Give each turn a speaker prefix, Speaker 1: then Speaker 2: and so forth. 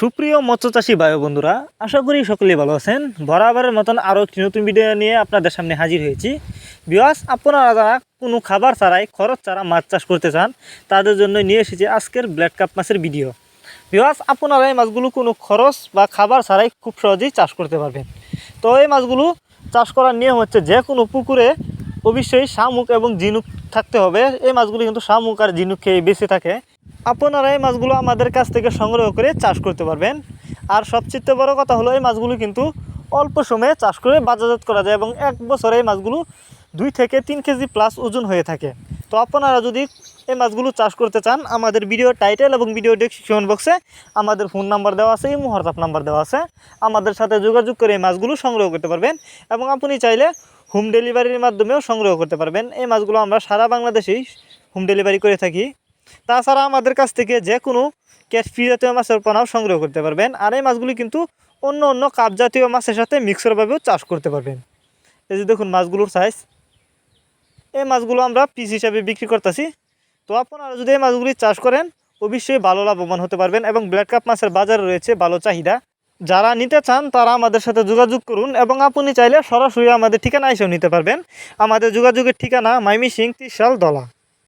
Speaker 1: সুপ্রিয় মৎস্যচাষী ভাই বন্ধুরা, আশা করি সকলেই ভালো আছেন। বরাবরের মতন আরও একটি নতুন ভিডিও নিয়ে আপনাদের সামনে হাজির হয়েছি। বিয়াস আপনারা যারা কোনো খাবার ছাড়াই খরচ ছাড়া মাছ চাষ করতে চান, তাদের জন্য নিয়ে এসেছি আজকের ব্ল্যাক কাপ মাছের ভিডিও বিয়াস আপনারা এই মাছগুলো কোনো খরচ বা খাবার ছাড়াই খুব সহজেই চাষ করতে পারবেন। তো এই মাছগুলো চাষ করার নিয়ম হচ্ছে যে কোনো পুকুরে অবশ্যই শামুক এবং ঝিনুক থাকতে হবে। এই মাছগুলো কিন্তু শামুক আর ঝিনুক খেয়ে বেঁচে থাকে। আপনারা এই মাছগুলো আমাদের কাছ থেকে সংগ্রহ করে চাষ করতে পারবেন। আর সবচেয়ে বড় কথা হলো, এই মাছগুলো কিন্তু অল্প সময়ে চাষ করে বাজারজাত করা যায় এবং এক বছরে এই মাছগুলো দুই থেকে তিন কেজি প্লাস ওজন হয়ে থাকে। তো আপনারা যদি এই মাছগুলো চাষ করতে চান, আমাদের ভিডিও টাইটেল এবং ভিডিও ডেসক্রিপশন বক্সে আমাদের ফোন নাম্বার দেওয়া আছে, এই হোয়াটসঅ্যাপ নাম্বার দেওয়া আছে। আমাদের সাথে যোগাযোগ করে এই মাছগুলো সংগ্রহ করতে পারবেন এবং আপনি চাইলে হোম ডেলিভারির মাধ্যমেও সংগ্রহ করতে পারবেন। এই মাছগুলো আমরা সারা বাংলাদেশেই হোম ডেলিভারি করে থাকি। তাছাড়া আমাদের কাছ থেকে যে কোনো ক্যাট ফ্রি জাতীয় মাছের পোনাও সংগ্রহ করতে পারবেন। আর এই মাছগুলি কিন্তু অন্য অন্য কাপ জাতীয় মাছের সাথে মিক্সরভাবেও চাষ করতে পারবেন। এই যে দেখুন মাছগুলোর সাইজ এই মাছগুলো আমরা পিস হিসাবে বিক্রি করতেছি। তো আপনারা যদি এই মাছগুলি চাষ করেন, অবশ্যই ভালো লাভবান হতে পারবেন এবং ব্ল্যাক কাপ মাছের বাজারে রয়েছে ভালো চাহিদা। যারা নিতে চান, তারা আমাদের সাথে যোগাযোগ করুন এবং আপনি চাইলে সরাসরি আমাদের ঠিকানা এসেও নিতে পারবেন। আমাদের যোগাযোগের ঠিকানা মাইমি সিং ত্রিশাল দলা।